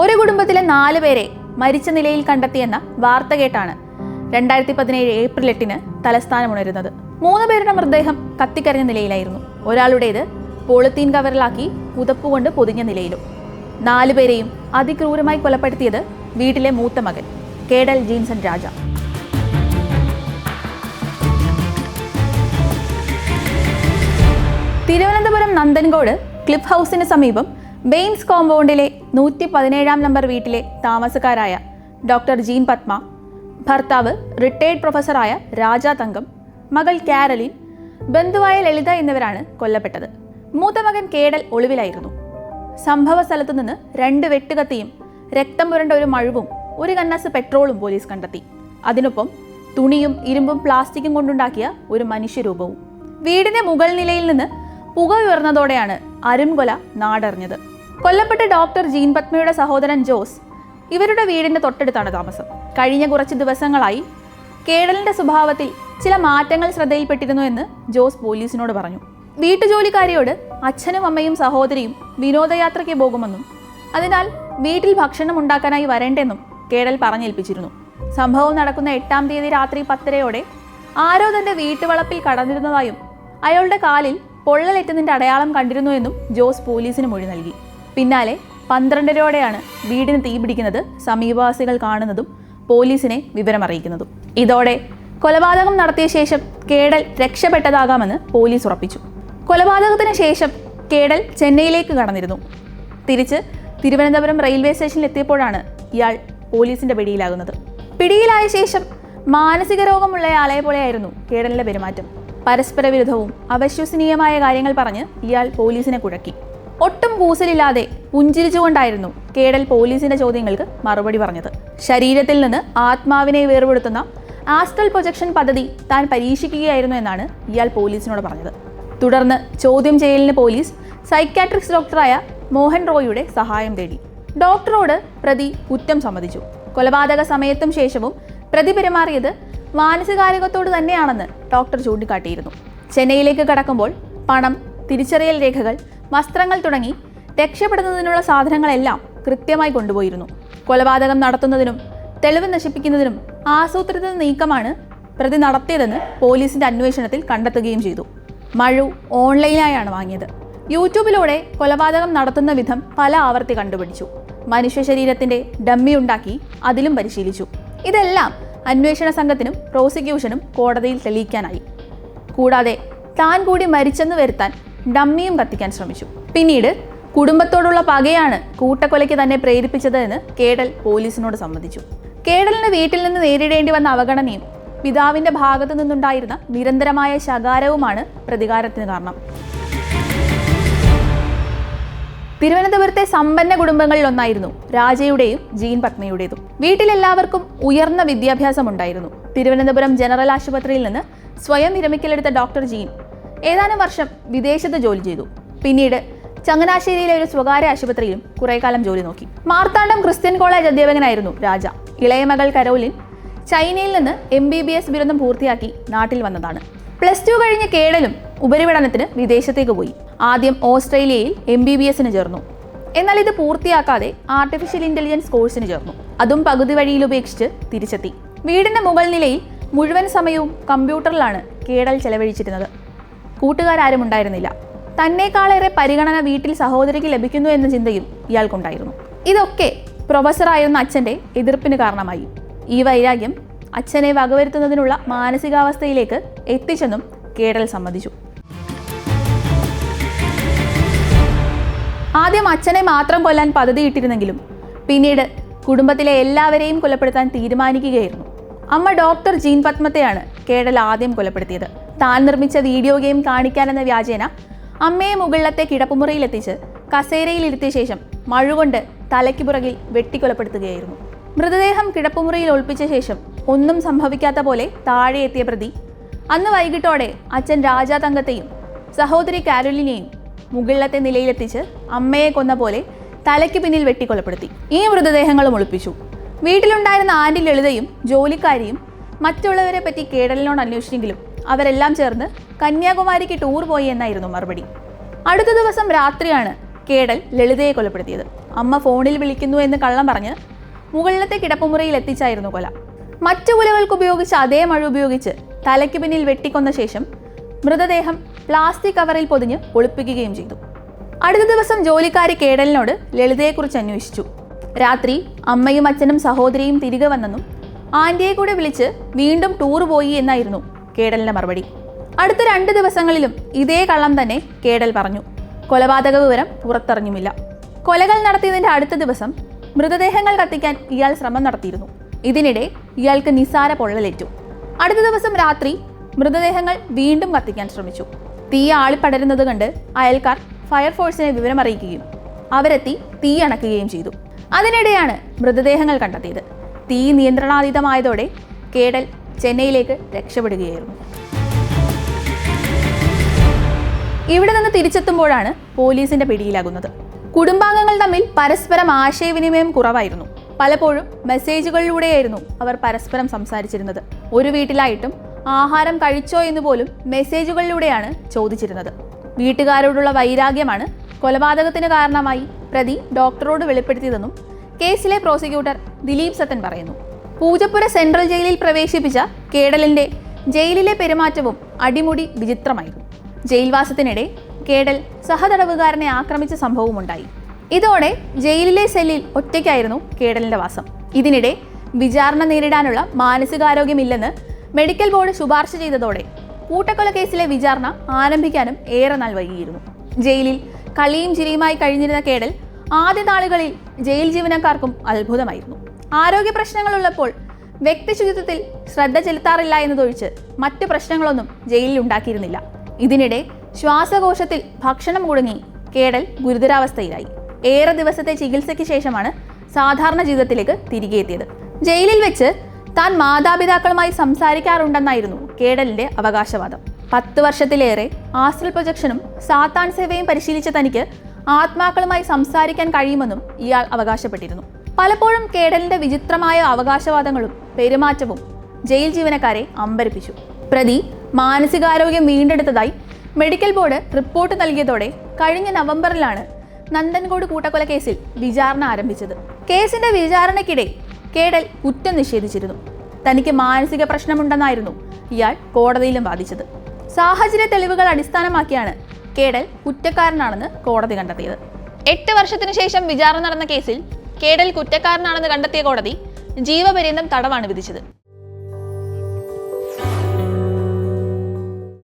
ഒരു കുടുംബത്തിലെ നാല് പേരെ മരിച്ച നിലയിൽ കണ്ടെത്തിയെന്ന വാർത്ത കേട്ടാണ് രണ്ടായിരത്തി പതിനേഴ് ഏപ്രിൽ എട്ടിന് തലസ്ഥാനമുണരുന്നത്. മൂന്ന് പേരുടെ മൃതദേഹം കത്തിക്കരഞ്ഞ നിലയിലായിരുന്നു. ഒരാളുടേത് പോളിത്തീൻ കവറിലാക്കി പുതപ്പുകൊണ്ട് പൊതിഞ്ഞ നിലയിലും. നാലുപേരെയും അതിക്രൂരമായി കൊലപ്പെടുത്തിയത് വീട്ടിലെ മൂത്ത മകൻ Cadel Jeanson Raja. Thiruvananthapuram Nanthancode cliff ഹൗസിന് സമീപം ബെയിൻസ് കോമ്പൗണ്ടിലെ നൂറ്റി പതിനേഴാം നമ്പർ വീട്ടിലെ താമസക്കാരായ ഡോക്ടർ ജീൻ പത്മ ഭർത്താവ് റിട്ടയേർഡ് പ്രൊഫസറായ രാജ തങ്കം മകൾ കാരലിൻ ബന്ധുവായ ലളിത എന്നിവരാണ് കൊല്ലപ്പെട്ടത്. മൂത്ത മകൻ കേടൽ ഒളിവിലായിരുന്നു. സംഭവ സ്ഥലത്തു നിന്ന് രണ്ട് വെട്ടുകത്തിയും രക്തം പുരണ്ട ഒരു മഴുവും ഒരു കന്നാസ് പെട്രോളും പോലീസ് കണ്ടെത്തി. അതിനൊപ്പം തുണിയും ഇരുമ്പും പ്ലാസ്റ്റിക്കും കൊണ്ടുണ്ടാക്കിയ ഒരു മനുഷ്യരൂപവും. വീടിന്റെ മുകൾ നിലയിൽ നിന്ന് പുക ഉയർന്നതോടെയാണ് അരുംകൊല നാടറിഞ്ഞത്. കൊല്ലപ്പെട്ട ഡോക്ടർ ജീൻ പത്മയുടെ സഹോദരൻ ജോസ് ഇവരുടെ വീടിന്റെ തൊട്ടടുത്താണ് താമസം. കഴിഞ്ഞ കുറച്ച് ദിവസങ്ങളായി കേടലിന്റെ സ്വഭാവത്തിൽ ചില മാറ്റങ്ങൾ ശ്രദ്ധയിൽപ്പെട്ടിരുന്നു എന്ന് ജോസ് പോലീസിനോട് പറഞ്ഞു. വീട്ടുജോലിക്കാരിയോട് അച്ഛനും അമ്മയും സഹോദരിയും വിനോദയാത്രയ്ക്ക് പോകുമെന്നും അതിനാൽ വീട്ടിൽ ഭക്ഷണം ഉണ്ടാക്കാനായി വരേണ്ടെന്നും കേടൽ പറഞ്ഞേൽപ്പിച്ചിരുന്നു. സംഭവം നടക്കുന്ന എട്ടാം തീയതി രാത്രി പത്തരയോടെ ആരോ തന്റെ വീട്ടുവളപ്പിൽ കടന്നിരുന്നതായും അയാളുടെ കാലിൽ പൊള്ളലേറ്റുന്നതിന്റെ അടയാളം കണ്ടിരുന്നു എന്നും ജോസ് പോലീസിന് മൊഴി നൽകി. പിന്നാലെ പന്ത്രണ്ടരയോടെയാണ് വീടിന് തീപിടിക്കുന്നത് സമീപവാസികൾ കാണുന്നതും പോലീസിനെ വിവരമറിയിക്കുന്നതും. ഇതോടെ കൊലപാതകം നടത്തിയ ശേഷം കേടൽ രക്ഷപ്പെട്ടതാകാമെന്ന് പോലീസ് ഉറപ്പിച്ചു. കൊലപാതകത്തിന് ശേഷം കേടൽ ചെന്നൈയിലേക്ക് കടന്നിരുന്നു. തിരിച്ച് തിരുവനന്തപുരം റെയിൽവേ സ്റ്റേഷനിൽ എത്തിയപ്പോഴാണ് ഇയാൾ പോലീസിന്റെ പിടിയിലാകുന്നത്. പിടിയിലായ ശേഷം മാനസിക രോഗമുള്ളയാളെ പോലെയായിരുന്നു കേടലിന്റെ പെരുമാറ്റം. പരസ്പര വിരുദ്ധവും അവിശ്വസനീയമായ കാര്യങ്ങൾ പറഞ്ഞ് ഇയാൾ പോലീസിനെ കുഴക്കി. കൂസലില്ലാതെ പുഞ്ചിരിച്ചുകൊണ്ടായിരുന്നു കേടൽ പോലീസിന്റെ ചോദ്യങ്ങൾക്ക് മറുപടി പറഞ്ഞത്. ശരീരത്തിൽ നിന്ന് ആത്മാവിനെ വേർപെടുത്തുന്ന ആസ്ട്രൽ പ്രൊജക്ഷൻ പദ്ധതി താൻ പരീക്ഷിക്കുകയായിരുന്നു എന്നാണ് ഇയാൾ പോലീസിനോട് പറഞ്ഞത്. തുടർന്ന് ചോദ്യം ചെയ്യലിന് പോലീസ് സൈക്കാട്രിക്സ് ഡോക്ടറായ മോഹൻ റോയിയുടെ സഹായം തേടി. ഡോക്ടറോട് പ്രതി കുറ്റം സമ്മതിച്ചു. കൊലപാതക സമയത്തും ശേഷവും പ്രതി പെരുമാറിയത് മാനസികാരോഗ്യത്തോട് തന്നെയാണെന്ന് ഡോക്ടർ ചൂണ്ടിക്കാട്ടിയിരുന്നു. ചെന്നൈയിലേക്ക് കടക്കുമ്പോൾ പണം തിരിച്ചറിയൽ രേഖകൾ വസ്ത്രങ്ങൾ തുടങ്ങി രക്ഷപ്പെടുന്നതിനുള്ള സാധനങ്ങളെല്ലാം കൃത്യമായി കൊണ്ടുപോയിരുന്നു. കൊലപാതകം നടത്തുന്നതിനും തെളിവ് നശിപ്പിക്കുന്നതിനും ആസൂത്രിത നീക്കമാണ് പ്രതി നടത്തിയതെന്ന് പോലീസിന്റെ അന്വേഷണത്തിൽ കണ്ടെത്തുകയും ചെയ്തു. മഴു ഓൺലൈനായാണ് വാങ്ങിയത്. യൂട്യൂബിലൂടെ കൊലപാതകം നടത്തുന്ന വിധം പല ആവർത്തി കണ്ടുപിടിച്ചു. മനുഷ്യ ശരീരത്തിന്റെ ഡമ്മി ഉണ്ടാക്കി അതിലും പരിശീലിച്ചു. ഇതെല്ലാം അന്വേഷണ സംഘത്തിനും പ്രോസിക്യൂഷനും കോടതിയിൽ തെളിയിക്കാനായി. കൂടാതെ താൻ കൂടി മരിച്ചെന്ന് വരുത്താൻ ഡമ്മിയും കത്തിക്കാൻ ശ്രമിച്ചു. പിന്നീട് കുടുംബത്തോടുള്ള പകയാണ് കൂട്ടക്കൊലയ്ക്ക് തന്നെ പ്രേരിപ്പിച്ചത് എന്ന് കേടൽ പോലീസിനോട് സമ്മതിച്ചു. കേടലിന് വീട്ടിൽ നിന്ന് നേരിടേണ്ടി വന്ന അവഗണനയും പിതാവിന്റെ ഭാഗത്തു നിന്നുണ്ടായിരുന്ന നിരന്തരമായ ശകാരവുമാണ് പ്രതികാരത്തിന് കാരണം. തിരുവനന്തപുരത്തെ സമ്പന്ന കുടുംബങ്ങളിലൊന്നായിരുന്നു രാജയുടെയും ജീൻ പത്മയുടേതും. വീട്ടിലെല്ലാവർക്കും ഉയർന്ന വിദ്യാഭ്യാസം ഉണ്ടായിരുന്നു. തിരുവനന്തപുരം ജനറൽ ആശുപത്രിയിൽ നിന്ന് സ്വയം വിരമിക്കലെടുത്ത ഡോക്ടർ ജീൻ ഏതാനും വർഷം വിദേശത്ത് ജോലി ചെയ്തു. പിന്നീട് ചങ്ങനാശ്ശേരിയിലെ ഒരു സ്വകാര്യ ആശുപത്രിയിലും കുറെ കാലം ജോലി നോക്കി. മാർത്താണ്ഡം ക്രിസ്ത്യൻ കോളേജ് അധ്യാപകനായിരുന്നു രാജ. ഇളയ മകൾ കരോലിൻ ചൈനയിൽ നിന്ന് എം ബി ബി എസ് ബിരുദം പൂർത്തിയാക്കി നാട്ടിൽ വന്നതാണ്. പ്ലസ് ടു കഴിഞ്ഞ കേടലും ഉപരിപഠനത്തിന് വിദേശത്തേക്ക് പോയി. ആദ്യം ഓസ്ട്രേലിയയിൽ എം ബി ബി എസിന് ചേർന്നു. എന്നാൽ ഇത് പൂർത്തിയാക്കാതെ ആർട്ടിഫിഷ്യൽ ഇന്റലിജൻസ് കോഴ്സിന് ചേർന്നു. അതും പകുതി വഴിയിൽ ഉപേക്ഷിച്ച് തിരിച്ചെത്തി. വീടിന്റെ മുകൾ നിലയിൽ മുഴുവൻ സമയവും കമ്പ്യൂട്ടറിലാണ് കേടൽ ചെലവഴിച്ചിരുന്നത്. കൂട്ടുകാരും ഉണ്ടായിരുന്നില്ല. തന്നേക്കാളേറെ പരിഗണന വീട്ടിൽ സഹോദരിക്ക് ലഭിക്കുന്നു എന്ന ചിന്തയും ഇയാൾക്കുണ്ടായിരുന്നു. ഇതൊക്കെ പ്രൊഫസറായിരുന്ന അച്ഛന്റെ എതിർപ്പിന് കാരണമായി. ഈ വൈരാഗ്യം അച്ഛനെ വകവരുത്തുന്നതിനുള്ള മാനസികാവസ്ഥയിലേക്ക് എത്തിച്ചെന്നും കേടൽ സമ്മതിച്ചു. ആദ്യം അച്ഛനെ മാത്രം കൊല്ലാൻ പദ്ധതിയിട്ടിരുന്നെങ്കിലും പിന്നീട് കുടുംബത്തിലെ എല്ലാവരെയും കൊലപ്പെടുത്താൻ തീരുമാനിക്കുകയായിരുന്നു. അമ്മ ഡോക്ടർ ജീൻ പത്മത്തെയാണ് കേടൽ ആദ്യം കൊലപ്പെടുത്തിയത്. താൻ നിർമ്മിച്ച വീഡിയോ ഗെയിം കാണിക്കാനെന്ന വ്യാജേന അമ്മയെ മുകളിലത്തെ കിടപ്പുമുറിയിലെത്തിച്ച് കസേരയിൽ ഇരുത്തിയ ശേഷം മഴുകൊണ്ട് തലയ്ക്ക് പുറകിൽ വെട്ടിക്കൊലപ്പെടുത്തുകയായിരുന്നു. മൃതദേഹം കിടപ്പുമുറിയിൽ ഒളിപ്പിച്ച ശേഷം ഒന്നും സംഭവിക്കാത്ത പോലെ താഴെ എത്തിയ പ്രതി അന്ന് വൈകിട്ടോടെ അച്ഛൻ രാജാ തങ്കത്തെയും സഹോദരി കാരോലിനെയും മുകളിലത്തെ നിലയിലെത്തിച്ച് അമ്മയെ കൊന്ന പോലെ തലയ്ക്ക് പിന്നിൽ വെട്ടിക്കൊലപ്പെടുത്തി. ഈ മൃതദേഹങ്ങളും ഒളിപ്പിച്ചു. വീട്ടിലുണ്ടായിരുന്ന ആന്റി ലളിതയും ജോലിക്കാരിയും മറ്റുള്ളവരെ പറ്റി കേടലിനോട് അന്വേഷിച്ചെങ്കിലും അവരെല്ലാം ചേർന്ന് കന്യാകുമാരിക്ക് ടൂർ പോയി എന്നായിരുന്നു മറുപടി. അടുത്ത ദിവസം രാത്രിയാണ് കേടൽ ലളിതയെ കൊലപ്പെടുത്തിയത്. അമ്മ ഫോണിൽ വിളിക്കുന്നു എന്ന് കള്ളം പറഞ്ഞ് മുകളിലത്തെ കിടപ്പുമുറിയിൽ എത്തിച്ചായിരുന്നു കൊല. മറ്റു കുലകൾക്ക് ഉപയോഗിച്ച് അതേ മഴ ഉപയോഗിച്ച് തലയ്ക്ക് പിന്നിൽ വെട്ടിക്കൊന്ന ശേഷം മൃതദേഹം പ്ലാസ്റ്റിക് കവറിൽ പൊതിഞ്ഞ് ഒളിപ്പിക്കുകയും ചെയ്തു. അടുത്ത ദിവസം ജോലിക്കാരി കേടലിനോട് ലളിതയെക്കുറിച്ച് അന്വേഷിച്ചു. രാത്രി അമ്മയും അച്ഛനും സഹോദരിയും തിരികെ വന്നെന്നും ആന്റിയെ കൂടെ വിളിച്ച് വീണ്ടും ടൂർ പോയി എന്നായിരുന്നു കേടലിന്റെ മറുപടി. അടുത്ത രണ്ട് ദിവസങ്ങളിലും ഇതേ കള്ളം തന്നെ കേടൽ പറഞ്ഞു. കൊലപാതക വിവരം പുറത്തറിഞ്ഞുമില്ല. കൊലകൾ നടത്തിയതിന്റെ അടുത്ത ദിവസം മൃതദേഹങ്ങൾ കത്തിക്കാൻ ഇയാൾ ശ്രമം നടത്തിയിരുന്നു. ഇതിനിടെ ഇയാൾക്ക് നിസാര പൊള്ളലേറ്റു. അടുത്ത ദിവസം രാത്രി മൃതദേഹങ്ങൾ വീണ്ടും കത്തിക്കാൻ ശ്രമിച്ചു. തീ ആളിപ്പടരുന്നത് കണ്ട് അയൽക്കാർ ഫയർഫോഴ്സിനെ വിവരമറിയിക്കുകയും അവരെത്തി തീ അണക്കുകയും ചെയ്തു. അതിനിടെയാണ് മൃതദേഹങ്ങൾ കണ്ടെത്തിയത്. തീ നിയന്ത്രണാതീതമായതോടെ കേടൽ ചെന്നൈയിലേക്ക് രക്ഷപ്പെടുകയായിരുന്നു. ഇവിടെ നിന്ന് തിരിച്ചെത്തുമ്പോഴാണ് പോലീസിന്റെ പിടിയിലാകുന്നത്. കുടുംബാംഗങ്ങൾ തമ്മിൽ പരസ്പരം ആശയവിനിമയം കുറവായിരുന്നു. പലപ്പോഴും മെസ്സേജുകളിലൂടെയായിരുന്നു അവർ പരസ്പരം സംസാരിച്ചിരുന്നത്. ഒരു വീട്ടിലായിട്ടും ആഹാരം കഴിച്ചോ എന്ന് പോലും മെസ്സേജുകളിലൂടെയാണ് ചോദിച്ചിരുന്നത്. വീട്ടുകാരോടുള്ള വൈരാഗ്യമാണ് കൊലപാതകത്തിന് കാരണമായി പ്രതി ഡോക്ടറോട് വെളിപ്പെടുത്തിയതെന്നും കേസിലെ പ്രോസിക്യൂട്ടർ ദിലീപ് സത്തൻ പറയുന്നു. പൂജപ്പുര സെൻട്രൽ ജയിലിൽ പ്രവേശിപ്പിച്ച കേടലിന്റെ ജയിലിലെ പെരുമാറ്റവും അടിമുടി വിചിത്രമായിരുന്നു. ജയിൽവാസത്തിനിടെ കേടൽ സഹതടവുകാരനെ ആക്രമിച്ച സംഭവമുണ്ടായി ഇതോടെ ജയിലിലെ സെല്ലിൽ ഒറ്റയ്ക്കായിരുന്നു കേടലിന്റെ വാസം. ഇതിനിടെ വിചാരണ നേരിടാനുള്ള മാനസികാരോഗ്യമില്ലെന്ന് മെഡിക്കൽ ബോർഡ് ശുപാർശ ചെയ്തതോടെ കൂട്ടക്കൊല കേസിലെ വിചാരണ ആരംഭിക്കാനും ഏറെ നാൾ വൈകിയിരുന്നു ജയിലിൽ കളിയും ചിരിയുമായി കഴിഞ്ഞിരുന്ന കേടൽ ആദ്യ നാളുകളിൽ ജയിൽ ജീവനക്കാർക്കും അത്ഭുതമായിരുന്നു. ആരോഗ്യ പ്രശ്നങ്ങളുള്ളപ്പോൾ വ്യക്തിശുചിത്വത്തിൽ ശ്രദ്ധ ചെലുത്താറില്ല എന്നതൊഴിച്ച് മറ്റ് പ്രശ്നങ്ങളൊന്നും ജയിലിൽ ഉണ്ടാക്കിയിരുന്നില്ല. ഇതിനിടെ ശ്വാസകോശത്തിൽ ഭക്ഷണം മുടങ്ങി കേടൽ ഗുരുതരാവസ്ഥയിലായി. ഏറെ ദിവസത്തെ ചികിത്സയ്ക്ക് ശേഷമാണ് സാധാരണ ജീവിതത്തിലേക്ക് തിരികെ എത്തിയത്. ജയിലിൽ വെച്ച് താൻ മാതാപിതാക്കളുമായി സംസാരിക്കാറുണ്ടെന്നായിരുന്നു കേടലിന്റെ അവകാശവാദം. പത്ത് വർഷത്തിലേറെ ആസ്ട്രൽ പ്രൊജക്ഷനും സാത്താൻ സേവയും പരിശീലിച്ച തനിക്ക് ആത്മാക്കളുമായി സംസാരിക്കാൻ കഴിയുമെന്നും ഇയാൾ അവകാശപ്പെട്ടിരുന്നു. പലപ്പോഴും കേടലിന്റെ വിചിത്രമായ അവകാശവാദങ്ങളും പെരുമാറ്റവും ജയിൽ ജീവനക്കാരെ അമ്പരപ്പിച്ചു. പ്രതി മാനസികാരോഗ്യം വീണ്ടെടുത്തതായി മെഡിക്കൽ ബോർഡ് റിപ്പോർട്ട് നൽകിയതോടെ കഴിഞ്ഞ നവംബറിലാണ് നന്ദൻകോട് കൂട്ടക്കൊല കേസിൽ വിചാരണ ആരംഭിച്ചത്. കേസിന്റെ വിചാരണയ്ക്കിടെ കേടൽ കുറ്റം നിഷേധിച്ചിരുന്നു. തനിക്ക് മാനസിക പ്രശ്നമുണ്ടെന്നായിരുന്നു ഇയാൾ കോടതിയിലും വാദിച്ചത്. സാഹചര്യ തെളിവുകൾ അടിസ്ഥാനമാക്കിയാണ് കേടൽ കുറ്റക്കാരനാണെന്ന് കോടതി കണ്ടെത്തിയത്. എട്ട് വർഷത്തിനു ശേഷം വിചാരണ നടന്ന കേസിൽ കേടൽ കുറ്റക്കാരനാണെന്ന് കണ്ടെത്തിയ കോടതി ജീവപര്യന്തം തടവാണ് വിധിച്ചത്.